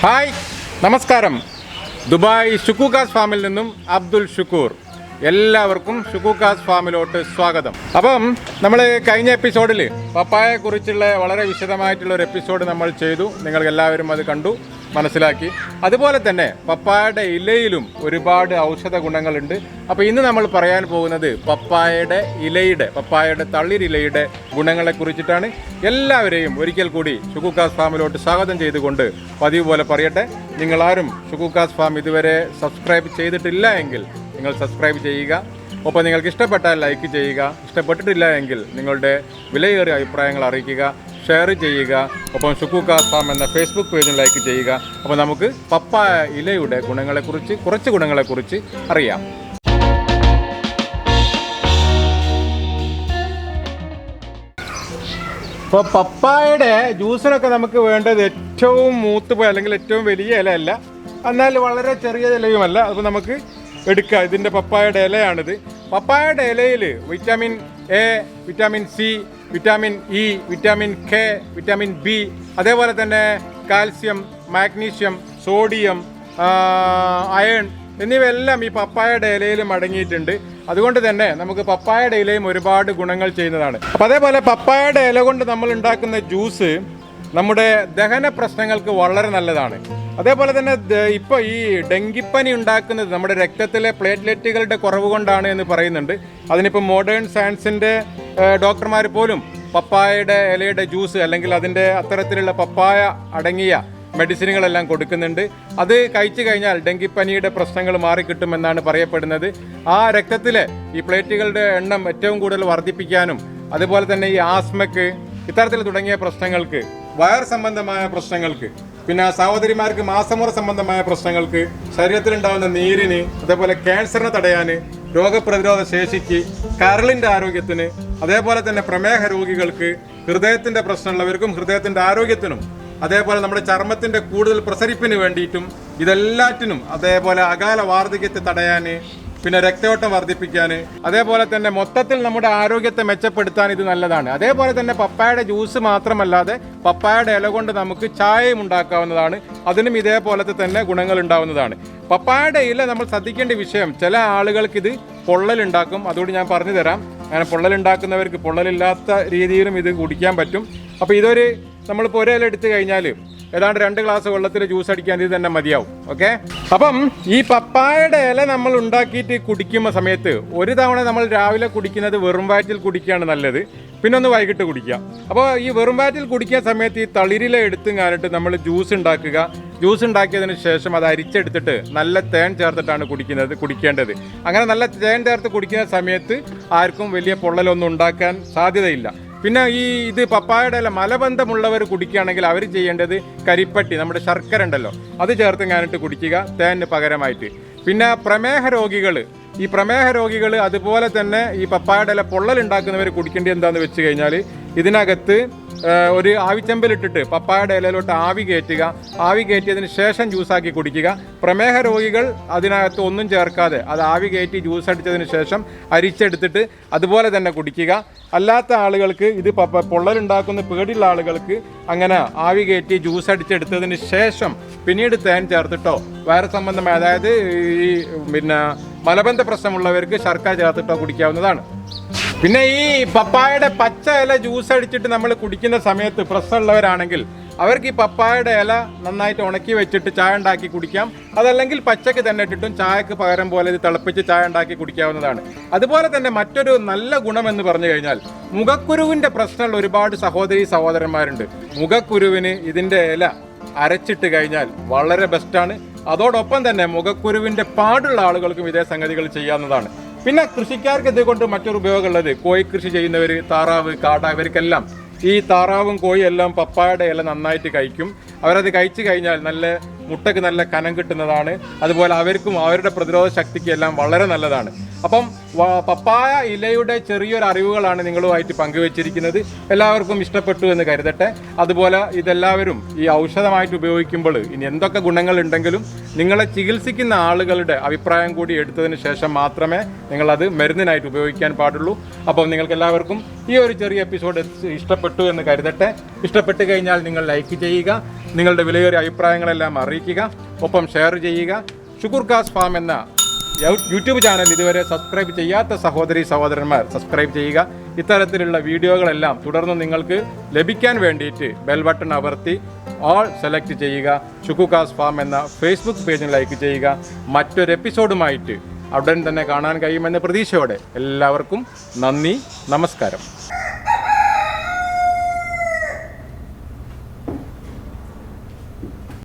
Hi നമസ്കാരം. Dubai ഷുക്കൂക്കാസ് ഫാമിൽ നിന്നും അബ്ദുൽ ഷുക്കൂർ. എല്ലാവർക്കും ഷുക്കൂക്കാസ് ഫാമിലോട്ട് സ്വാഗതം. അപ്പം നമ്മൾ കഴിഞ്ഞ എപ്പിസോഡിൽ പപ്പായെക്കുറിച്ചുള്ള വളരെ വിശദമായിട്ടുള്ള ഒരു എപ്പിസോഡ് നമ്മൾ ചെയ്തു. നിങ്ങൾ എല്ലാവരും അത് കണ്ടു. മനസ്സിലാക്കി. അതുപോലെ തന്നെ പപ്പായയുടെ ഇലയിലും ഒരുപാട് ഔഷധ ഗുണങ്ങളുണ്ട്. അപ്പോൾ ഇന്ന് നമ്മൾ പറയാൻ പോകുന്നത് പപ്പായയുടെ ഇലയുടെ പപ്പായയുടെ തളിരിലയുടെ ഗുണങ്ങളെ കുറിച്ചിട്ടാണ്. എല്ലാവരെയും ഒരിക്കൽ കൂടി ഷുഗുക്കാസ് ഫാമിലോട്ട് സ്വാഗതം ചെയ്തുകൊണ്ട് പതിവ് പോലെ പറയട്ടെ. നിങ്ങളാരും ഷുഗുക്കാസ് ഫാം ഇതുവരെ സബ്സ്ക്രൈബ് ചെയ്തിട്ടില്ല എങ്കിൽ നിങ്ങൾ സബ്സ്ക്രൈബ് ചെയ്യുക. ഒപ്പം നിങ്ങൾക്ക് ഇഷ്ടപ്പെട്ടാൽ ലൈക്ക് ചെയ്യുക. ഇഷ്ടപ്പെട്ടിട്ടില്ല എങ്കിൽ നിങ്ങളുടെ വിലയേറിയ അഭിപ്രായങ്ങൾ അറിയിക്കുക. ഷെയർ ചെയ്യുക. ഒപ്പം ഷുക്കൂക്ക ഫാം എന്ന ഫേസ്ബുക്ക് പേജും ലൈക്ക് ചെയ്യുക. അപ്പോൾ നമുക്ക് പപ്പായ ഇലയുടെ ഗുണങ്ങളെക്കുറിച്ച് കുറച്ച് ഗുണങ്ങളെക്കുറിച്ച് അറിയാം. ഇപ്പോൾ പപ്പായയുടെ ജ്യൂസിനൊക്കെ നമുക്ക് വേണ്ടത് ഏറ്റവും മൂത്ത് പോയ അല്ലെങ്കിൽ ഏറ്റവും വലിയ ഇല അല്ല എന്നാൽ വളരെ ചെറിയ ഇലയുമല്ല. അപ്പോൾ നമുക്ക് എടുക്കുക ഇതിന്റെ പപ്പായയുടെ ഇലയാണിത്. പപ്പായയുടെ ഇലയിൽ vitamin A vitamin C vitamin E vitamin K vitamin B അതേപോലെ തന്നെ കാൽസ്യം മാഗ്നീഷ്യം സോഡിയം അയൺ എന്നിവയെല്ലാം ഈ പപ്പായയുടെ ഇലയിലും അടങ്ങിയിട്ടുണ്ട് അതുകൊണ്ട് തന്നെ നമുക്ക് പപ്പായയുടെ ഇലയും ഒരുപാട് ഗുണങ്ങൾ ചെയ്യുന്നതാണ്. അപ്പം അതേപോലെ പപ്പായയുടെ ഇല കൊണ്ട് നമ്മൾ ഉണ്ടാക്കുന്ന ജ്യൂസ് നമ്മുടെ ദഹന പ്രശ്നങ്ങൾക്ക് വളരെ നല്ലതാണ്. അതേപോലെ തന്നെ ഇപ്പോൾ ഈ ഡെങ്കിപ്പനി ഉണ്ടാക്കുന്നത് നമ്മുടെ രക്തത്തിലെ പ്ലേറ്റ്ലെറ്റുകളുടെ കുറവ് കൊണ്ടാണ് എന്ന് പറയുന്നുണ്ട്. അതിനിപ്പോൾ മോഡേൺ സയൻസിന്റെ ഡോക്ടർമാർ പോലും പപ്പായയുടെ ഇലയുടെ ജ്യൂസ് അല്ലെങ്കിൽ അതിന്റെ അത്തരത്തിലുള്ള പപ്പായ അടങ്ങിയ മെഡിസിനുകളെല്ലാം കൊടുക്കുന്നുണ്ട്. അത് കഴിച്ചു കഴിഞ്ഞാൽ ഡെങ്കിപ്പനിയുടെ പ്രശ്നങ്ങൾ മാറിക്കിട്ടുമെന്നാണ് പറയപ്പെടുന്നത്. ആ രക്തത്തിലെ ഈ പ്ലേറ്റുകളുടെ എണ്ണം ഏറ്റവും കൂടുതൽ വർദ്ധിപ്പിക്കാനും അതുപോലെ തന്നെ ഈ ആസ്മക്ക് ഇത്തരത്തിൽ തുടങ്ങിയ പ്രശ്നങ്ങൾക്ക് വയർ സംബന്ധമായ പ്രശ്നങ്ങൾക്ക് പിന്നെ സഹോദരിമാർക്ക് മാസമുറ സംബന്ധമായ പ്രശ്നങ്ങൾക്ക് ശരീരത്തിലുണ്ടാകുന്ന നീരിന് അതേപോലെ ക്യാൻസറിനെ തടയാൻ രോഗപ്രതിരോധ ശേഷിക്ക് കരളിന്റെ ആരോഗ്യത്തിന് അതേപോലെ തന്നെ പ്രമേഹ രോഗികൾക്ക് ഹൃദയത്തിന്റെ പ്രശ്നമുള്ളവർക്കും ഹൃദയത്തിന്റെ ആരോഗ്യത്തിനും അതേപോലെ നമ്മുടെ ചർമ്മത്തിന്റെ കൂടുതൽ പ്രസരിപ്പിന് വേണ്ടിയിട്ടും ഇതെല്ലാറ്റിനും അതേപോലെ അകാല വാർദ്ധക്യത്തെ തടയാൻ പിന്നെ രക്തയോട്ടം വർദ്ധിപ്പിക്കാൻ അതേപോലെ തന്നെ മൊത്തത്തിൽ നമ്മുടെ ആരോഗ്യത്തെ മെച്ചപ്പെടുത്താൻ ഇത് നല്ലതാണ്. അതേപോലെ തന്നെ പപ്പായയുടെ ജ്യൂസ് മാത്രമല്ലാതെ പപ്പായയുടെ ഇല കൊണ്ട് നമുക്ക് ചായയും ഉണ്ടാക്കാവുന്നതാണ്. അതിനും ഇതേപോലത്തെ തന്നെ ഗുണങ്ങൾ ഉണ്ടാവുന്നതാണ് പപ്പായയുടെ ഇല നമ്മൾ ശ്രദ്ധിക്കേണ്ട വിഷയം ചില ആളുകൾക്ക് ഇത് പൊള്ളലുണ്ടാക്കും. അതുകൊണ്ട് ഞാൻ പറഞ്ഞു തരാം അങ്ങനെ പൊള്ളലുണ്ടാക്കുന്നവർക്ക് പൊള്ളലില്ലാത്ത രീതിയിലും ഇത് കുടിക്കാൻ പറ്റും. അപ്പോൾ ഇതൊരു നമ്മളിപ്പോൾ ഒരേ എടുത്തു കഴിഞ്ഞാൽ ഏതാണ്ട് രണ്ട് ഗ്ലാസ് വെള്ളത്തിൽ ജ്യൂസ് അടിക്കാൻ ഇത് തന്നെ മതിയാവും. ഓക്കെ അപ്പം ഈ പപ്പായയുടെ ഇല നമ്മൾ ഉണ്ടാക്കിയിട്ട് കുടിക്കുന്ന സമയത്ത് ഒരു തവണ നമ്മൾ രാവിലെ കുടിക്കുന്നത് വെറും വയറ്റിൽ കുടിക്കുകയാണ് നല്ലത്. പിന്നെ ഒന്ന് വൈകിട്ട് കുടിക്കുക അപ്പോൾ ഈ വെറും വാറ്റിൽ കുടിക്കുന്ന സമയത്ത് ഈ തളിരില എടുത്തും കാണിട്ട് നമ്മൾ ജ്യൂസ് ഉണ്ടാക്കുക. ജ്യൂസ് ഉണ്ടാക്കിയതിന് ശേഷം അത് അരിച്ചെടുത്തിട്ട് നല്ല തേൻ ചേർത്തിട്ടാണ് കുടിക്കുന്നത് കുടിക്കേണ്ടത്. അങ്ങനെ നല്ല തേൻ ചേർത്ത് കുടിക്കുന്ന സമയത്ത് ആർക്കും വലിയ പൊള്ളലൊന്നും ഉണ്ടാക്കാൻ സാധ്യതയില്ല. പിന്നെ ഈ ഇത് പപ്പായയുടെ അല്ല മലബന്ധമുള്ളവർ കുടിക്കുകയാണെങ്കിൽ അവർ ചെയ്യേണ്ടത് കരിപ്പട്ടി നമ്മുടെ ശർക്കര ഉണ്ടല്ലോ. അത് ചേർത്ത് ഞാനിട്ട് കുടിക്കുക തേനിന് പകരമായിട്ട്. പിന്നെ പ്രമേഹ രോഗികൾ ഈ പ്രമേഹ രോഗികൾ അതുപോലെ തന്നെ ഈ പപ്പായയുടെ ഇല പൊള്ളലുണ്ടാക്കുന്നവർ കുടിക്കേണ്ടത് എന്താണെന്ന് വെച്ച് കഴിഞ്ഞാൽ ഇതിനകത്ത് ഒരു ആവിച്ചമ്പലിട്ടിട്ട് പപ്പായയുടെ ഇലയിലോട്ട് ആവി കയറ്റുക. ആവി കയറ്റിയതിന് ശേഷം ജ്യൂസാക്കി കുടിക്കുക. പ്രമേഹ രോഗികൾ അതിനകത്ത് ഒന്നും ചേർക്കാതെ അത് ആവി കയറ്റി ജ്യൂസ് അടിച്ചതിന് ശേഷം അരിച്ചെടുത്തിട്ട് അതുപോലെ തന്നെ കുടിക്കുക. അല്ലാത്ത ആളുകൾക്ക് ഇത് പൊള്ളലുണ്ടാക്കുന്ന പേടിയുള്ള ആളുകൾക്ക് അങ്ങനെ ആവി കയറ്റി ജ്യൂസ് അടിച്ചെടുത്തതിന് ശേഷം പിന്നീട് തേൻ ചേർത്തിട്ടോ വയറ് സംബന്ധമായ അതായത് ഈ പിന്നെ മലബന്ധ പ്രശ്നമുള്ളവർക്ക് ശർക്കര ചേർത്തിട്ടോ കുടിക്കാവുന്നതാണ്. പിന്നെ ഈ പപ്പായയുടെ പച്ച ഇല ജ്യൂസ് അടിച്ചിട്ട് നമ്മൾ കുടിക്കുന്ന സമയത്ത് പ്രശ്നമുള്ളവരാണെങ്കിൽ അവർക്ക് ഈ പപ്പായയുടെ ഇല നന്നായിട്ട് ഉണക്കി വെച്ചിട്ട് ചായ ഉണ്ടാക്കി കുടിക്കാം. അതല്ലെങ്കിൽ പച്ചയ്ക്ക് തന്നെ ഇട്ടിട്ടും ചായക്ക് പകരം പോലെ ഇത് തിളപ്പിച്ച് ചായ ഉണ്ടാക്കി കുടിക്കാവുന്നതാണ്. അതുപോലെ തന്നെ മറ്റൊരു നല്ല ഗുണം എന്ന് പറഞ്ഞു കഴിഞ്ഞാൽ മുഖക്കുരുവിന്റെ പ്രശ്നമുള്ള ഒരുപാട് സഹോദരി സഹോദരന്മാരുണ്ട്. മുഖക്കുരുവിന് ഇതിന്റെ ഇല അരച്ചിട്ട് കഴിഞ്ഞാൽ വളരെ ബെസ്റ്റാണ് അതോടൊപ്പം തന്നെ മുഖക്കുരുവിന്റെ പാടുള്ള ആളുകൾക്കും ഇതേ സംഗതികൾ ചെയ്യാവുന്നതാണ്. പിന്നെ കൃഷിക്കാർക്ക് ഇതുകൊണ്ട് മറ്റൊരു ഉപയോഗമുള്ളത് കോഴി കൃഷി ചെയ്യുന്നവർ താറാവ് കാട ഇവർക്കെല്ലാം ഈ താറാവും കോഴി എല്ലാം പപ്പായയുടെ ഇല നന്നായിട്ട് കഴിക്കും. അവരത് കഴിച്ചു കഴിഞ്ഞാൽ നല്ല മുട്ടയ്ക്ക് നല്ല കനം കിട്ടുന്നതാണ്. അതുപോലെ അവർക്കും അവരുടെ പ്രതിരോധ ശക്തിക്ക് എല്ലാം വളരെ നല്ലതാണ്. അപ്പം പപ്പായ ഇലയുടെ ചെറിയൊരു അറിവുകളാണ് നിങ്ങളുമായിട്ട് പങ്കുവച്ചിരിക്കുന്നത്. എല്ലാവർക്കും ഇഷ്ടപ്പെട്ടു എന്ന് കരുതട്ടെ. അതുപോലെ ഇതെല്ലാവരും ഈ ഔഷധമായിട്ട് ഉപയോഗിക്കുമ്പോൾ ഇനി എന്തൊക്കെ ഗുണങ്ങൾ ഉണ്ടെങ്കിലും നിങ്ങളെ ചികിത്സിക്കുന്ന ആളുകളുടെ അഭിപ്രായം കൂടി എടുത്തതിന് ശേഷം മാത്രമേ നിങ്ങളത് മരുന്നിനായിട്ട് ഉപയോഗിക്കാൻ പാടുള്ളൂ. അപ്പം നിങ്ങൾക്ക് എല്ലാവർക്കും ഈ ഒരു ചെറിയ എപ്പിസോഡ് ഇഷ്ടപ്പെട്ടു എന്ന് കരുതട്ടെ. ഇഷ്ടപ്പെട്ട് കഴിഞ്ഞാൽ നിങ്ങൾ ലൈക്ക് ചെയ്യുക നിങ്ങളുടെ വിലയേറിയ അഭിപ്രായങ്ങളെല്ലാം അറിയിക്കുക ഒപ്പം ഷെയർ ചെയ്യുക. ഷുഗർ കാസ് ഫാം എന്ന യൂട്യൂബ് ചാനൽ ഇതുവരെ സബ്സ്ക്രൈബ് ചെയ്യാത്ത സഹോദരി സഹോദരന്മാർ സബ്സ്ക്രൈബ് ചെയ്യുക. ഇത്തരത്തിലുള്ള വീഡിയോകളെല്ലാം തുടർന്ന് നിങ്ങൾക്ക് ലഭിക്കാൻ വേണ്ടിയിട്ട് ബെൽ ബട്ടൺ അമർത്തി ഓൾ സെലക്ട് ചെയ്യുക. ഷുക്കുകാസ് ഫാം എന്ന ഫേസ്ബുക്ക് പേജിൽ ലൈക്ക് ചെയ്യുക. മറ്റൊരു എപ്പിസോഡുമായിട്ട് ഉടൻ തന്നെ കാണാൻ കഴിയുമെന്ന പ്രതീക്ഷയോടെ എല്ലാവർക്കും നന്ദി നമസ്കാരം.